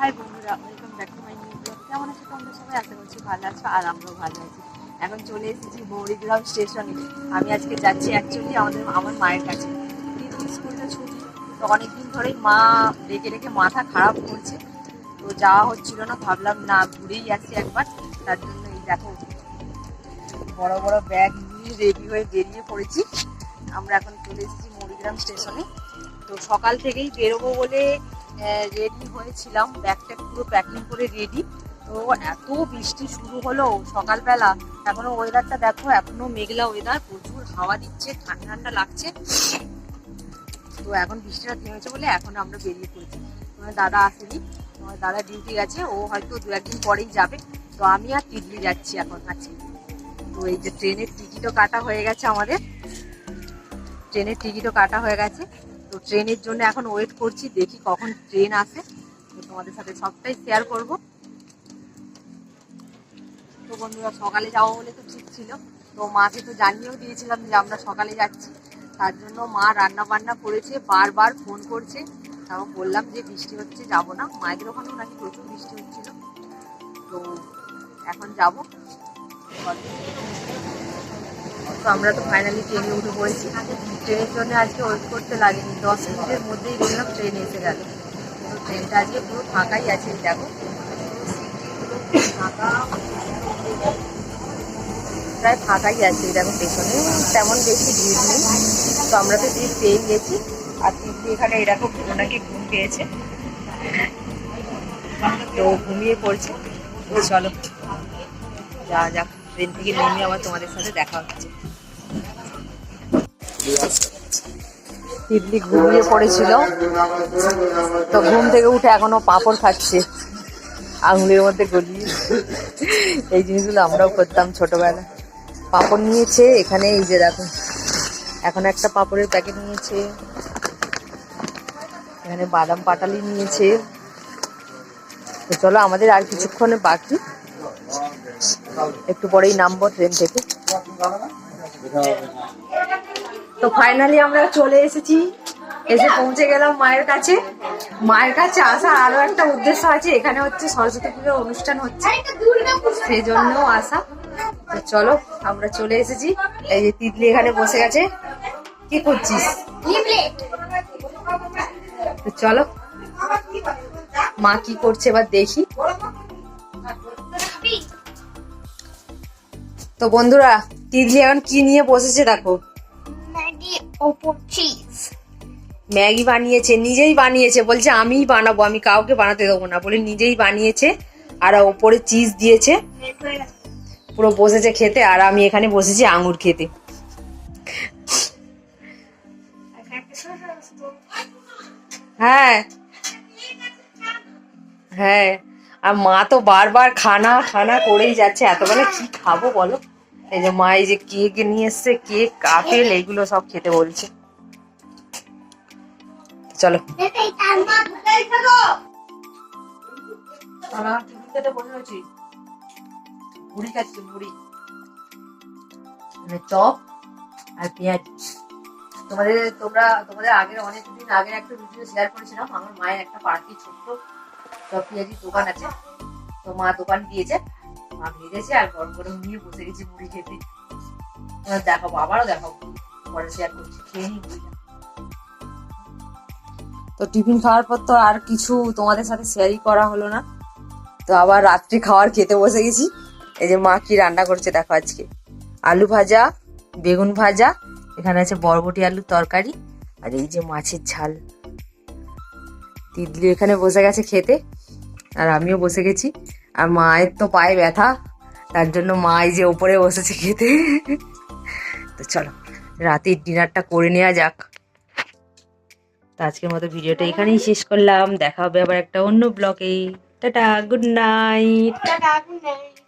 High বন্ধুরা welcome back to my new blog কেমন আছো তোমরা সবাই? আশা করছি ভালো আছো আর আমরাও ভালো আছি। এখন চলে এসেছি মৌরিগ্রাম স্টেশনে। আমি আজকে যাচ্ছি অ্যাকচুয়ালি আমাদের, আমার মায়ের কাছে। দিদির স্কুলটা ছুটি, তো অনেকদিন ধরেই মা রেখে রেখে মাথা খারাপ করছে। তো যাওয়া হচ্ছিল না, ভাবলাম না, ঘুরেই আসি একবার। তার জন্য এই দেখো, বড় বড় ব্যাগ নিয়ে রেডি হয়ে বেরিয়ে পড়েছি। আমরা এখন চলে এসেছি মৌরিগ্রাম স্টেশনে। তো সকাল থেকেই বেরোবো বলে রেডি হয়েছিলাম। ব্যাগটা পুরো প্যাকিং করে রেডি তো এত বৃষ্টি শুরু হলো সকালবেলা। এখনও ওয়েদারটা দেখো, এখনও মেঘলা ওয়েদার প্রচুর হাওয়া দিচ্ছে, ঠান্ডা ঠান্ডা লাগছে। তো এখন বৃষ্টিটা থেমেছে বলে এখন আমরা বেরিয়ে পড়েছি। তোমার দাদা আসেনি, তোমার দাদা ডিউটি গেছে, ও হয়তো দু একদিন পরেই যাবে। তো আমি আর তিতলি যাচ্ছি এখন আছি। তো এই যে ট্রেনের টিকিটও কাটা হয়ে গেছে আমাদের। ট্রেনের টিকিটও কাটা হয়ে গেছে। তো ট্রেনের জন্য এখন ওয়েট করছি, দেখি কখন ট্রেন আসে। তো তোমাদের সাথে সবটাই শেয়ার করব। তো বন্ধুরা, সকালে যাব বলে তো ঠিক ছিল। তো মাকে তো জানিয়েও দিয়েছিলাম যে আমরা সকালে যাচ্ছি। তার জন্য মা রান্না বান্না করেছে, বারবার ফোন করছে। তাও বললাম যে বৃষ্টি হচ্ছে, যাব না। মায়েদের ওখানেও নাকি প্রচুর বৃষ্টি হচ্ছিল। তো এখন যাব। তো আমরা তো ফাইনালি ট্রেনে উঠে পড়েছি। ট্রেনের জন্য আজকে ওয়েট করতে লাগেনি। দশ মিনিটের মধ্যেই দেখলাম ট্রেন এসে গেল। ট্রেনটা আজকে পুরো ফাঁকাই আছে দেখো। ফাঁকা। প্রায় ফাঁকাই আছে দেখো পেছনে। তেমন বেশি ভিড় নেই। তো আমরা তো সিট পেয়ে গেছি। আর তিতলি এখানে এরকম ওনাকে ঘুম পেয়েছে। তো ঘুমিয়ে পড়ছে। চলো যা যাক। ট্রেন থেকে নেমে আবার তোমাদের সাথে দেখা হচ্ছে। তিতলি ঘুমিয়ে পড়েছিল। তো ঘুম থেকে উঠে এখনও পাঁপড় খাচ্ছে। আঙুলের মধ্যে গলিয়ে এই জিনিসগুলো আমরাও করতাম ছোটবেলায়। পাঁপড় নিয়েছে এখানে, এই যে দেখো। এখন একটা পাঁপড়ের প্যাকেট নিয়েছে। এখানে বাদাম পাটালি নিয়েছে। তো চলো, আমাদের আর কিছুক্ষণে বাকি। একটু পরেই নামবো ট্রেন থেকে। তো ফাইনালি আমরা চলে এসেছি। এসে পৌঁছে গেলাম মায়ের কাছে। মায়ের কাছে আসার আরও একটা উদ্দেশ্য আছে, এখানে হচ্ছে সরস্বতী পুজোর অনুষ্ঠান হচ্ছে। সেই জন্য আসা চলো, আমরা চলে এসেছি। এই যে তিতলি এখানে বসে গেছে। কি করছিস? চলো, মা কি করছে এবার দেখি। তো বন্ধুরা তিতলি এখন কি নিয়ে বসেছে দেখো? ম্যাগি ওপর চিজ ম্যাগি বানিয়েছে নিজেই বানিয়েছে বলছে আমিই বানাবো আমি কাউকে বানাতে দেবো না বলে নিজেই বানিয়েছে আর ওপরে চিজ দিয়েছে। পুরো বসেছে খেতে আর আমি এখানে বসেছি আঙুর খেতে। হ্যাঁ হ্যাঁ আর মা তো বারবার খানা খানা করেই যাচ্ছে এতবেলা কি খাব বলো? এই যে মা এই যে কেক নিয়ে এসছে কেক আপেল এইগুলো সব খেতে বলছে। চলো। মানে চপ আর পেঁয়াজ। তোমাদের তোমরা তোমাদের আগের অনেক দিন আগের একটা ভিডিও শেয়ার করেছিলাম। আমার মায়ের একটা পার্টি ছোট্ট চপ পেঁয়াজির দোকান আছে। তো মা দোকান দিয়েছে। মা ভেজেছে আর গরম গরম নিয়ে বসে গেছি মুড়ি খেতে। দেখাবো, আবারও দেখাবো। পরে শেয়ার করছি, খেয়ে নিই তো টিফিন খাওয়ার পর তো আর কিছু তোমাদের সাথে শেয়ারই করা হলো না। তো আবার রাত্রি খাওয়ার খেতে বসে গেছি। এই যে মা কি রান্না করছে দেখো আজকে। আলু ভাজা, বেগুন ভাজা, এখানে আছে বরবটি আলুর তরকারি, আর এই যে মাছের ঝাল। তিতলি এখানে বসে গেছে খেতে, আর আমিও বসে গেছি। আর মায়ের তো পায়ে ব্যথা, তার জন্য মা যে ওপরে বসেছে খেতে। তো চলো, রাতের ডিনারটা করে নেওয়া যাক। তো আজকের মতো ভিডিওটা এখানেই শেষ করলাম। দেখা হবে আবার একটা অন্য নাইট টাটা গুড নাইট